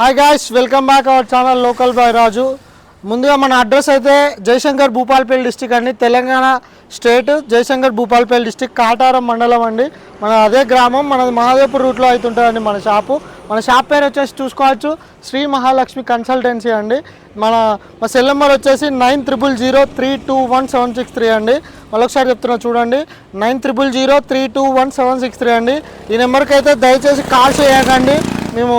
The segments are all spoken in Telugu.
Hi guys welcome back our channel local boy Raju ముందుగా మన అడ్రస్ అయితే జయశంకర్ భూపాల్పల్లి డిస్టిక్ అండి. తెలంగాణ స్టేట్ జయశంకర్ భూపాల్పల్లి డిస్టిక్ కాటారం మండలం అండి. మన అదే గ్రామం మన మహాదేవ్పూర్ రూట్లో అయితే మన షాపు మన షాప్ పేరు వచ్చేసి చూసుకోవచ్చు. శ్రీ మహాలక్ష్మి కన్సల్టెన్సీ అండి. మన మా సెల్ నెంబర్ వచ్చేసి nine triple zero three two one seven six three అండి. మళ్ళొకసారి చెప్తున్నా చూడండి. Nine triple zero three two one seven six three అండి. ఈ నెంబర్కి అయితే దయచేసి కాల్ చేయకండి మేము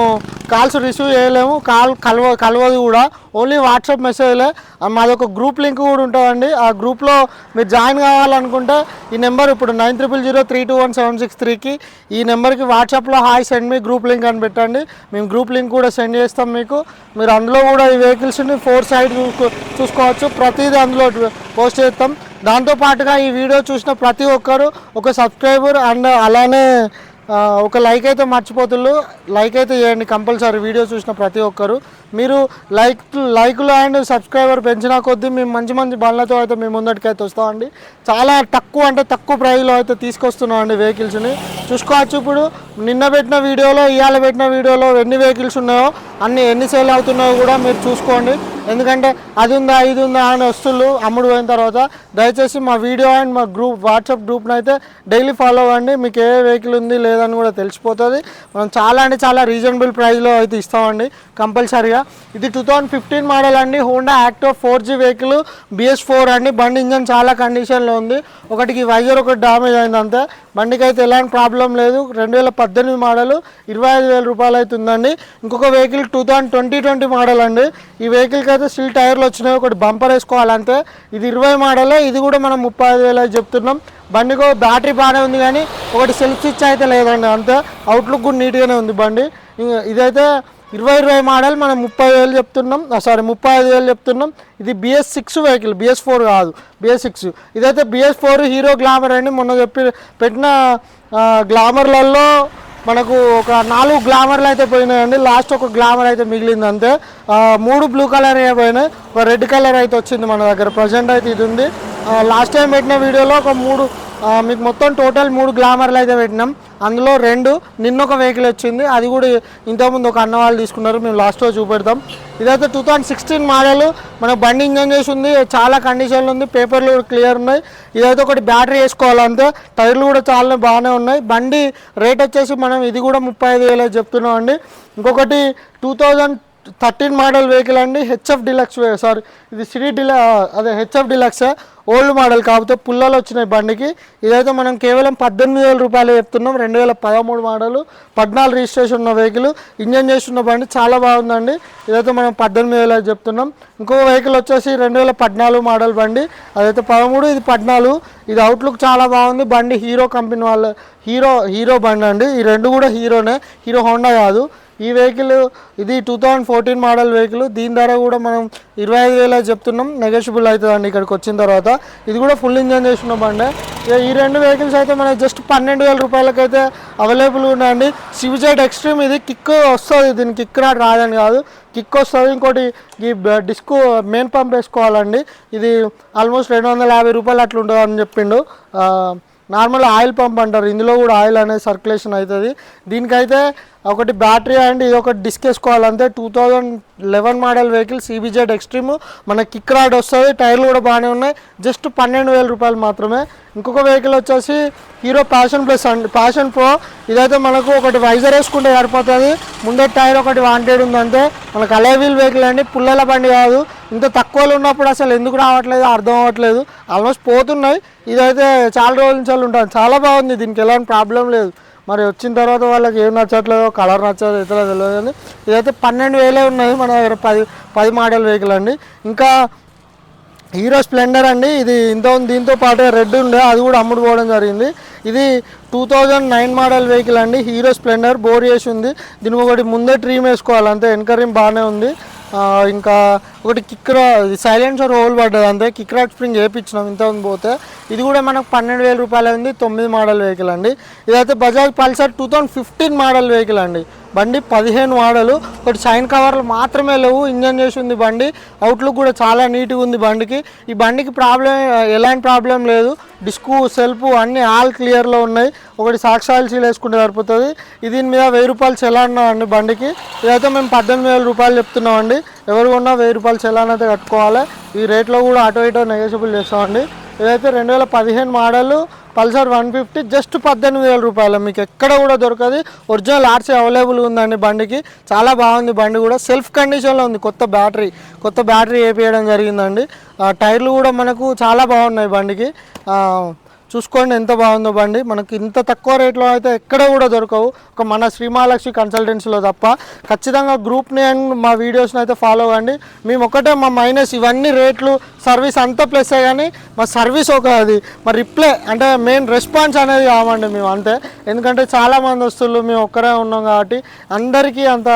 కాల్స్ రిసీవ్ చేయలేము కాల్ కలవ కలవదు కూడా. ఓన్లీ వాట్సాప్ మెసేజ్లే మాది ఒక గ్రూప్ లింక్ కూడా ఉంటుందండి. ఆ గ్రూప్లో మీరు జాయిన్ కావాలనుకుంటే ఈ నెంబర్ ఇప్పుడు nine triple zero three two one seven six త్రీకి ఈ నెంబర్కి వాట్సాప్లో హాయ్ సెండ్ మీ గ్రూప్ లింక్ అని పెట్టండి. మేము గ్రూప్ లింక్ కూడా సెండ్ చేస్తాం మీకు. మీరు అందులో కూడా ఈ వెహికల్స్ని ఫోర్ సైడ్ చూసుకో చూసుకోవచ్చు. ప్రతిదీ అందులో పోస్ట్ చేస్తాం. దాంతో పాటుగా ఈ వీడియో చూసిన ప్రతి ఒక్కరు ఒక సబ్స్క్రైబర్ అండ్ అలానే ఒక లైక్ అయితే మర్చిపోతుళ్ళు. లైక్ అయితే చేయండి. కంపల్సరీ వీడియో చూసిన ప్రతి ఒక్కరు. మీరు లైక్ లైకులు అండ్ సబ్స్క్రైబర్ పెంచిన కొద్దీ మేము మంచి మంచి బండ్లతో అయితే మేము ముందటికైతే వస్తామండి. చాలా తక్కువ అంటే తక్కువ ప్రైజ్లో అయితే తీసుకొస్తున్నాం అండి వెహికల్స్ని చూసుకోవచ్చు ఇప్పుడు. నిన్న పెట్టిన వీడియోలో ఇవాళ పెట్టిన వీడియోలో ఎన్ని వెహికల్స్ ఉన్నాయో అన్ని ఎన్ని సేల్ అవుతున్నాయో కూడా మీరు చూసుకోండి. ఎందుకంటే అది ఉందా ఇది ఉందా అని వస్తువులు అమ్ముడు పోయిన తర్వాత. దయచేసి మా వీడియో అండ్ మా గ్రూప్ వాట్సాప్ గ్రూప్ని అయితే డైలీ ఫాలో అవ్వండి. మీకు ఏ వెహికల్ ఉంది లేదని కూడా తెలిసిపోతుంది. మనం చాలా అంటే చాలా రీజనబుల్ ప్రైస్లో అయితే ఇస్తామండి కంపల్సరీగా. ఇది టూ థౌజండ్ ఫిఫ్టీన్ మోడల్ అండి. Honda Activa four G vehicle BS four అండి. బండి ఇంజన్ చాలా కండిషన్లో ఉంది. ఒకటికి వైజర్ ఒకటి డామేజ్ అయింది అంతే బండికి అయితే ఎలాంటి ప్రాబ్లం లేదు. రెండు వేల పద్దెనిమిది మోడల్ ఇరవై ఐదు వేల రూపాయలు అయితే ఉందండి. ఇంకొక vehicle two thousand twenty twenty model అండి. ఈ వెహికల్కి అయితే స్టిల్ టైర్లు వచ్చినాయి. ఒకటి బంపర్ వేసుకోవాలంటే ఇది ఇరవై మోడలే ఇది కూడా మనం ముప్పై ఐదు వేలు అయితే చెప్తున్నాం. బండికి బ్యాటరీ బాగానే ఉంది కానీ ఒకటి సెల్ఫ్ స్విచ్ అయితే లేదండి. అంతే అవుట్లుక్ కూడా నీట్గానే ఉంది బండి. ఇదైతే ఇరవై ఇరవై మోడల్ మనం ముప్పై వేలు చెప్తున్నాం. సారీ ముప్పై ఐదు వేలు చెప్తున్నాం. ఇది BS six vehicle BS four కాదు బిఎస్ సిక్స్ ఇదైతే బిఎస్ ఫోర్ హీరో గ్లామర్ అండి. మొన్న చెప్పి పెట్టిన గ్లామర్లలో మనకు ఒక నాలుగు గ్లామర్లు అయితే పోయినాయండి. లాస్ట్ ఒక గ్లామర్ అయితే మిగిలింది అంతే. మూడు బ్లూ కలర్ పోయినాయి. ఒక రెడ్ కలర్ అయితే వచ్చింది మన దగ్గర. ప్రజెంట్ అయితే ఇది ఉంది. లాస్ట్ టైం పెట్టిన వీడియోలో ఒక మూడు మీకు మొత్తం టోటల్ మూడు గ్లామర్లు అయితే పెట్టినాం. అందులో రెండు నిన్న ఒక వెహికల్ వచ్చింది. అది కూడా ఇంతకుముందు ఒక అన్న వాళ్ళు తీసుకున్నారు. మేము లాస్ట్లో చూపెడతాం. ఇదైతే టూ థౌజండ్ సిక్స్టీన్ మోడల్ మన బండి ఇంజన్ చేసి ఉంది చాలా కండిషన్లు ఉంది. పేపర్లు కూడా క్లియర్ ఉన్నాయి. ఇదైతే ఒకటి బ్యాటరీ వేసుకోవాలంతే టైర్లు కూడా చాలా బాగానే ఉన్నాయి. బండి రేట్ వచ్చేసి మనం ఇది కూడా ముప్పై ఐదు వేలు చెప్తున్నాం అండి ఇంకొకటి two thousand thirteen model vehicle అండి హెచ్ఎఫ్ డిలక్స్ సారీ ఇది సిటీ డిలా అదే హెచ్ఎఫ్ డిలక్స్ ఓల్డ్ మోడల్ కాకపోతే పుల్లలు వచ్చినాయి బండికి. ఇదైతే మనం కేవలం పద్దెనిమిది వేల రూపాయలు చెప్తున్నాం రెండు వేల పదమూడు మోడలు పద్నాలుగు రిజిస్ట్రేషన్ ఉన్న వెహికల్ ఇంజన్ చేస్తున్న బండి చాలా బాగుందండి. ఇదైతే మనం పద్దెనిమిది వేలు చెప్తున్నాం. ఇంకో వెహికల్ వచ్చేసి రెండు వేల పద్నాలుగు మోడల్ బండి అదైతే పదమూడు ఇది పద్నాలుగు ఇది అవుట్లుక్ చాలా బాగుంది. బండి హీరో కంపెనీ వాళ్ళ హీరో హీరో బండి అండి. ఈ రెండు కూడా హీరోనే హీరో హోండా కాదు. ఈ వెహికల్ ఇది two thousand fourteen model vehicle దీని ధర కూడా మనం ఇరవై ఐదు వేలు చెప్తున్నాం. నెగోషియబుల్ అవుతుందండి ఇక్కడికి వచ్చిన తర్వాత. ఇది కూడా ఫుల్ ఇంజన్ చేసిన బండి. ఇక ఈ రెండు వెహికల్స్ అయితే మనకి జస్ట్ పన్నెండు వేల రూపాయలకైతే అవైలబుల్ ఉన్నాయండి. సివిజెడ్ ఎక్స్ట్రీమ్ ఇది కిక్ వస్తుంది. దీనికి కిక్ నాకు రాదని కాదు. కిక్ వస్తుంది. ఇంకోటి ఈ డిస్క్ మెయిన్ పంప్ వేసుకోవాలండి. ఇది ఆల్మోస్ట్ రెండు వందల యాభై రూపాయలు అట్లా ఉంటుంది అని చెప్పిండు నార్మల్ ఆయిల్ పంప్ అంటారు. ఇందులో కూడా ఆయిల్ అనేది సర్క్యులేషన్ అవుతుంది. దీనికైతే ఒకటి బ్యాటరీ అండ్ ఇది ఒకటి డిస్క్ వేసుకోవాలంటే two thousand eleven model vehicle CBZ Xtreme మన కిక్ రాడ్ వస్తుంది. టైర్లు కూడా బాగానే ఉన్నాయి. జస్ట్ పన్నెండు వేల రూపాయలు మాత్రమే. ఇంకొక వెహికల్ వచ్చేసి హీరో ప్యాషన్ ప్లస్ అండి. ప్యాషన్ ప్రో ఇదైతే మనకు ఒకటి వైజర్ వేసుకుంటే సరిపోతుంది. ముందే టైర్ ఒకటి వాంటెడ్ ఉందంటే మనకు అలైవీల్ వెహికల్ అండి. పుల్లల బండి కాదు. ఇంత తక్కువలో ఉన్నప్పుడు అసలు ఎందుకు రావట్లేదు? అర్థం అవ్వట్లేదు. ఆల్మోస్ట్ పోతున్నాయి. ఇదైతే చాలా రోజుల నుంచి ఉంటుంది చాలా బాగుంది. దీనికి ఎలాంటి ప్రాబ్లం లేదు. మరి వచ్చిన తర్వాత వాళ్ళకి ఏం నచ్చట్లేదో కలర్ నచ్చదో ఇతర తెలియదు కానీ ఇదైతే పన్నెండు వేలే ఉన్నాయి మన దగ్గర పది పది మోడల్ వెహికల్ అండి. ఇంకా హీరో స్ప్లెండర్ అండి ఇది ఇంత దీంతో పాటు రెడ్ ఉండే అది కూడా అమ్ముడుకోవడం జరిగింది. ఇది two thousand nine model vehicle అండి. హీరో స్ప్లెండర్ బోర్ చేసి ఉంది. దీనికి ఒకటి ముందే ట్రీమ్ వేసుకోవాలి అంతే. వెనక బాగానే ఉంది. ఇంకా ఒకటి కిక్ సైలెన్సర్ హోల్ పడ్డది అంతే. కిక్ రాడ్ స్ప్రింగ్ వేయించినాం ఉంది పోతే. ఇది కూడా మనకు పన్నెండు వేల రూపాయలు ఉంది. తొమ్మిది మోడల్ వెహికల్ అండి. ఇదైతే Bajaj Pulsar two thousand fifteen model vehicle అండి. బండి పదిహేను మోడలు. ఒకటి షైన్ కవర్లు మాత్రమే లేవు. ఇంజన్ చేసి ఉంది బండి. అవుట్లుక్ కూడా చాలా నీట్గా ఉంది బండికి. ఈ బండికి ప్రాబ్లం ఎలాంటి ప్రాబ్లం లేదు. డిస్కు సెల్ఫ్ అన్నీ ఆల్ క్లియర్లో ఉన్నాయి. ఒకటి సాక్షాలు సీల్ వేసుకుంటే సరిపోతుంది. దీని మీద వెయ్యి రూపాయలు చెలాన్ అండి బండికి. ఇదైతే మేము పద్దెనిమిది వేల రూపాయలు చెప్తున్నామండి. ఎవరు కొన్నా వెయ్యి రూపాయలు చెలాన్ అయితే కట్టుకోవాలి. ఈ రేట్లో కూడా అటు ఇటో నెగోషియబుల్ చేస్తామండి. ఇదైతే రెండు వేల పదిహేను model Pulsar one fifty just పద్దెనిమిది వేల రూపాయలు. మీకు ఎక్కడ కూడా దొరకదు. ఒరిజినల్ ఆర్సీ అవైలబుల్ ఉందండి బండికి. చాలా బాగుంది బండి కూడా. సెల్ఫ్ కండిషన్లో ఉంది. కొత్త బ్యాటరీ కొత్త బ్యాటరీ వేపియడం జరిగిందండి. ఆ, టైర్లు కూడా మనకు చాలా బాగున్నాయి బండికి. చూసుకోండి ఎంత బాగుందో బండి. మనకి ఇంత తక్కువ రేట్లో అయితే ఎక్కడ కూడా దొరకవు. ఒక మన శ్రీమహాలక్ష్మి కన్సల్టెన్సీలో తప్ప. ఖచ్చితంగా గ్రూప్ని అండ్ మా వీడియోస్ని అయితే ఫాలో అవ్వండి. మేము ఒకటే మా మైనస్ ఇవన్నీ రేట్లు సర్వీస్ అంతా ప్లస్ కానీ మా సర్వీస్ ఒక అది మా రిప్లై అంటే మెయిన్ రెస్పాన్స్ అనేది కావండి మేము అంతే. ఎందుకంటే చాలామంది వస్తువులు మేము ఒక్కరే ఉన్నాం కాబట్టి అందరికీ అంత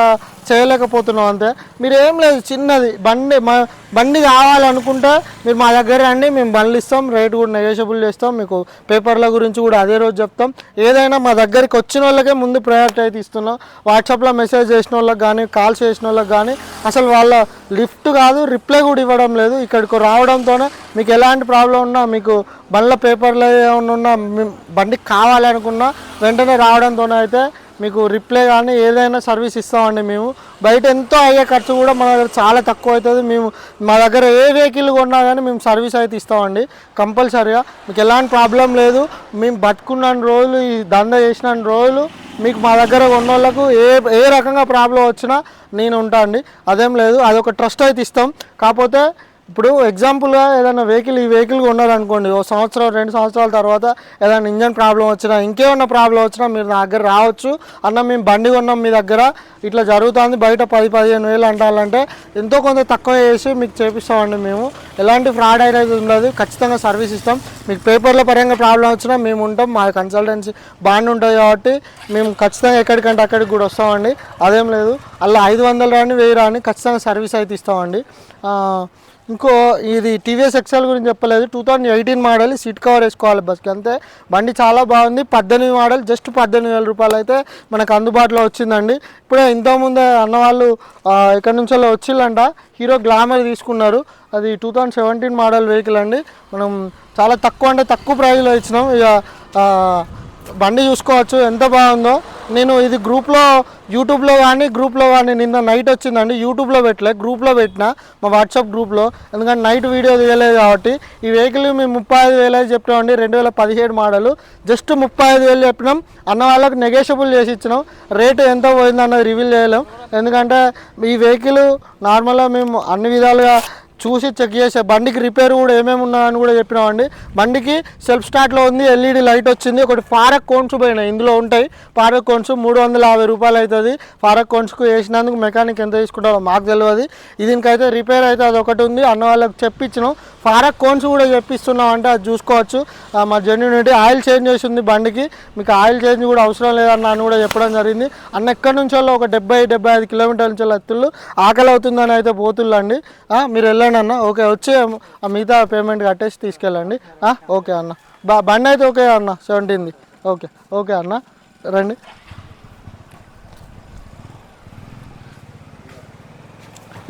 చేయలేకపోతున్నాం అంతే. మీరు ఏం లేదు చిన్నది బండి మా బండి కావాలనుకుంటే మీరు మా దగ్గర రండి మేము బండ్లు ఇస్తాం రేట్ కూడా నెగోషియబుల్ చేస్తాం మీకు పేపర్ల గురించి కూడా అదే రోజు చెప్తాం. ఏదైనా మా దగ్గరికి వచ్చిన వాళ్ళకే ముందు ప్రయారిటీ అయితే ఇస్తున్నాం. వాట్సాప్లో మెసేజ్ చేసిన వాళ్ళకి కానీ కాల్స్ చేసిన వాళ్ళకి కానీ అసలు వాళ్ళ లిఫ్ట్ కాదు రిప్లై కూడా ఇవ్వడం లేదు. ఇక్కడికి రావడంతోనే మీకు ఎలాంటి ప్రాబ్లం ఉన్నా మీకు బండ్ల పేపర్లు ఏమైనా ఉన్నా బండి బండికి కావాలనుకున్నా వెంటనే రావడంతోనే అయితే మీకు రిప్లై కానీ ఏదైనా సర్వీస్ ఇస్తామండి మేము. బయట ఎంతో అయ్యే ఖర్చు కూడా మన దగ్గర చాలా తక్కువ అవుతుంది. మేము మా దగ్గర ఏ వెహికల్ కొన్నా కానీ మేము సర్వీస్ అయితే ఇస్తామండి. కంపల్సరీగా. మీకు ఎలాంటి ప్రాబ్లం లేదు. మేము బతుకున్న రోజులు ఈ దంద చేసిన రోజులు మీకు మా దగ్గర ఉన్న వాళ్ళకు ఏ ఏ రకంగా ప్రాబ్లం వచ్చినా నేను ఉంటా అండి. అదేం లేదు. అదొక ట్రస్ట్ అయితే ఇస్తాం. కాకపోతే ఇప్పుడు ఎగ్జాంపుల్గా ఏదైనా వెహికల్ ఈ వెహికల్ కొన్నారనుకోండి ఓ సంవత్సరం రెండు సంవత్సరాల తర్వాత ఏదైనా ఇంజన్ ప్రాబ్లం వచ్చినా ఇంకేమన్నా ప్రాబ్లం వచ్చినా మీరు నా దగ్గర రావచ్చు. అన్న మేము బండి కొన్నాం మీ దగ్గర ఇట్లా జరుగుతుంది బయట పది పదిహేను వేలు అంటాలంటే ఎంతో కొంత తక్కువ చేసి మీకు చేపిస్తామండి మేము. ఎలాంటి ఫ్రాడ్ అనేది ఉండదు ఖచ్చితంగా సర్వీస్ ఇస్తాం. మీకు పేపర్ల పరంగా ప్రాబ్లం వచ్చినా మేము ఉంటాం మా కన్సల్టెన్సీ బాండ్ ఉంటుంది కాబట్టి మేము ఖచ్చితంగా ఎక్కడికంటే అక్కడికి కూడా వస్తామండి. అదేం లేదు అలా ఐదు వందలు రాని వెయ్యి రాని ఖచ్చితంగా సర్వీస్ అయితే ఇస్తామండి. ఇంకో ఇది టీవీఎస్ ఎక్సెల్ గురించి చెప్పలేదు. Two thousand eighteen model seat cover వేసుకోవాలి బస్కి అంతే. బండి చాలా బాగుంది. పద్దెనిమిది మోడల్ జస్ట్ పద్దెనిమిది వేల రూపాయలు అయితే మనకు అందుబాటులో వచ్చిందండి. ఇప్పుడే ఇంతకుముందే అన్న వాళ్ళు ఆ, ఇక్కడ నుంచి వచ్చిందంట హీరో గ్లామర్ తీసుకున్నారు. అది two thousand seventeen model vehicle అండి. మనం చాలా తక్కువ అంటే తక్కువ ప్రైజ్లో ఇచ్చినాం. ఇక బండి చూసుకోవచ్చు ఎంత బాగుందో. నేను ఇది గ్రూప్లో యూట్యూబ్లో కానీ గ్రూప్లో కానీ నిన్న నైట్ వచ్చిందండి యూట్యూబ్లో పెట్టలే గ్రూప్లో పెట్టిన మా వాట్సాప్ గ్రూప్లో. ఎందుకంటే నైట్ వీడియో తీయలేదు కాబట్టి ఈ వెహికల్ మేము ముప్పై ఐదు వేలు అయితే చెప్పినామండి రెండు వేల పదిహేడు మోడలు. జస్ట్ ముప్పై ఐదు వేలు చెప్పినాం అన్న వాళ్ళకి నెగోషియబుల్ చేసి ఇచ్చినాం. రేటు ఎంత పోయిందన్నది రివీల్ చేయలేం. ఎందుకంటే ఈ వెహికల్ నార్మల్గా మేము అన్ని విధాలుగా చూసి చెక్ చేసే బండికి రిపేర్ కూడా ఏమేమి ఉన్నాయని కూడా చెప్పినామండి. బండికి సెల్ఫ్ స్టార్ట్లో ఉంది ఎల్ఈడి లైట్ వచ్చింది ఒకటి ఫారక్ కోన్స్ పోయినాయి. ఇందులో ఉంటాయి. ఫారక్ కోన్స్ మూడు వందల యాభై రూపాయలు అవుతుంది. ఫారక్ కోన్స్కు వేసినందుకు మెకానిక్ ఎంత తీసుకుంటారో మాకు తెలియదు దీనికైతే రిపేర్ అయితే అది ఒకటి ఉంది. అన్న వాళ్ళకి చెప్పించినాం ఫారక్ కోన్స్ కూడా చెప్పిస్తున్నాం అంటే అది చూసుకోవచ్చు. మా జెన్యునిటీ ఆయిల్ చేంజ్ చేసి ఉంది బండికి. మీకు ఆయిల్ చేంజ్ కూడా అవసరం లేదన్న అని కూడా చెప్పడం జరిగింది. అన్న ఎక్కడి నుంచో ఒక డెబ్బై డెబ్బై ఐదు కిలోమీటర్ల నుంచి ఎత్తుళ్ళు ఆకలి అవుతుందని అయితే పోతుళ్ళండి. మీరు వెళ్ళండి. అన్న. ఓకే వచ్చి ఆ మిగతా పేమెంట్ కట్టేసి తీసుకెళ్ళండి. ఓకే అన్న. బండి అయితే ఓకే అన్న. సెవెంటీన్ది. ఓకే ఓకే అన్న. రండి.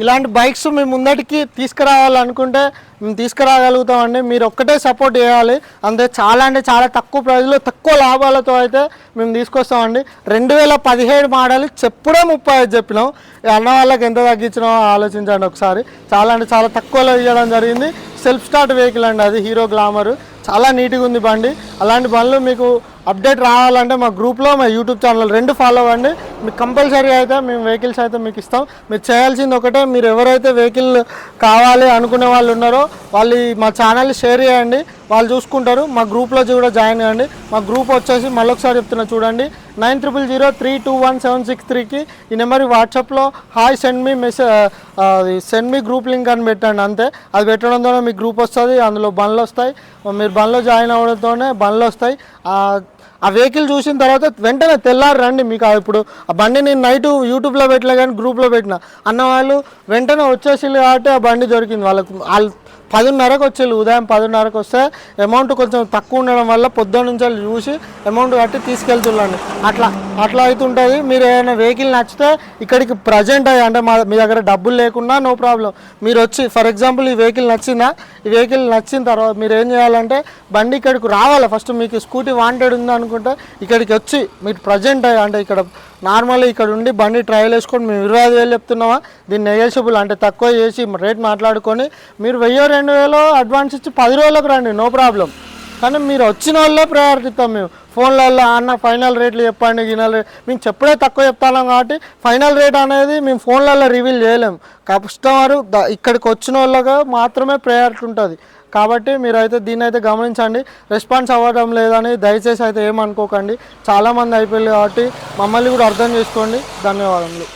ఇలాంటి బైక్స్ మేము ముందటికి తీసుకురావాలనుకుంటే మేము తీసుకురాగలుగుతామండి. మీరు ఒక్కటే సపోర్ట్ చేయాలి. అంతే చాలా అంటే చాలా తక్కువ ప్రైస్లో తక్కువ లాభాలతో అయితే మేము తీసుకొస్తామండి. రెండు వేల పదిహేడు మోడల్ చెప్పుడే ముప్పై ఐదు చెప్పినాం. అన్న వాళ్ళకి ఎంత తగ్గించినామో ఆలోచించండి ఒకసారి. చాలా అంటే చాలా తక్కువలో ఇవ్వడం జరిగింది. సెల్ఫ్ స్టార్ట్ వెహికల్ అండి అది హీరో గ్లామర్. చాలా నీట్గా ఉంది బండి. అలాంటి బండ్లు మీకు అప్డేట్ రావాలంటే మా గ్రూప్లో మా యూట్యూబ్ ఛానల్ రెండు ఫాలో అవ్వండి. మీకు కంపల్సరీ అయితే మేము వెహికల్స్ అయితే మీకు ఇస్తాం. మీరు చేయాల్సింది ఒకటే మీరు ఎవరైతే వెహికల్ కావాలి అనుకునే వాళ్ళు ఉన్నారో వాళ్ళు మా ఛానల్ షేర్ చేయండి. వాళ్ళు చూసుకుంటారు. మా గ్రూప్లో కూడా జాయిన్ అవ్వండి మా గ్రూప్ వచ్చేసి మళ్ళొకసారి చెప్తున్నా చూడండి. Nine triple zero three two one seven six త్రీకి ఈ నెంబర్ వాట్సాప్లో హాయ్ సెండ్ మీ మెసేజ్ సెండ్ మీ గ్రూప్ లింక్ అని పెట్టండి అంతే. అది పెట్టడం ద్వారా మీకు గ్రూప్ వస్తుంది అందులో బండ్లు వస్తాయి. మీరు బండ్లో జాయిన్ అవ్వడంతోనే బండ్లు వస్తాయి. ఆ, వెహికల్ చూసిన తర్వాత వెంటనే తెల్లారు రండి మీకు ఇప్పుడు ఆ బండి నేను నైట్ యూట్యూబ్లో పెట్టలే కానీ గ్రూప్లో పెట్టిన. అన్న వాళ్ళు వెంటనే వచ్చేసి కాబట్టి ఆ బండి దొరికింది వాళ్ళకు. వాళ్ళు పదిన్నరకు వచ్చేళ్ళు ఉదయం పదిన్నరకు వస్తే అమౌంట్ కొంచెం తక్కువ ఉండడం వల్ల పొద్దున్న నుంచి వాళ్ళు చూసి అమౌంట్ కట్టి తీసుకెళ్తుండండి అట్లా అట్లా అవుతుంటుంది. మీరు ఏదైనా వెహికల్ నచ్చితే ఇక్కడికి ప్రజెంట్ అయ్యి అంటే మా మీ దగ్గర డబ్బులు లేకున్నా నో ప్రాబ్లం మీరు వచ్చి ఫర్ ఎగ్జాంపుల్ ఈ వెహికల్ నచ్చిందా? ఈ వెహికల్ నచ్చిన తర్వాత మీరు ఏం చేయాలంటే బండి ఇక్కడికి రావాలి. ఫస్ట్ మీకు స్కూటీ వాంటెడ్ ఉందనుకుంటే ఇక్కడికి వచ్చి మీరు ప్రజెంట్ అయ్యి అంటే ఇక్కడ నార్మల్ ఇక్కడ ఉండి బండి ట్రయల్ వేసుకొని మేము ఇరవై ఐదు వేలు చెప్తున్నామా దీన్ని నెగోషియబుల్ అంటే తక్కువ చేసి రేట్ మాట్లాడుకొని మీరు వెయ్యి రెండు వేలు అడ్వాన్స్ ఇచ్చి పది రోజులకు రండి నో ప్రాబ్లం కానీ మీరు వచ్చిన వాళ్ళే ప్రయారిటీ మేము. ఫోన్లలో అన్న ఫైనల్ రేట్లు చెప్పండి గిన్నెల రేట్ మేము చెప్పుడే తక్కువ చెప్తాం కాబట్టి ఫైనల్ రేట్ అనేది మేము ఫోన్లలో రివీల్ చేయలేము కస్టమర్ ఇక్కడికి వచ్చిన వాళ్ళగా మాత్రమే ప్రయారిటీ ఉంటుంది. కాబట్టి మీరైతే దీన్ని అయితే గమనించండి. రెస్పాన్స్ అవ్వడం లేదని దయచేసి అయితే ఏమనుకోకండి. చాలామంది అయిపోయింది కాబట్టి మమ్మల్ని కూడా అర్థం చేసుకోండి. ధన్యవాదములు.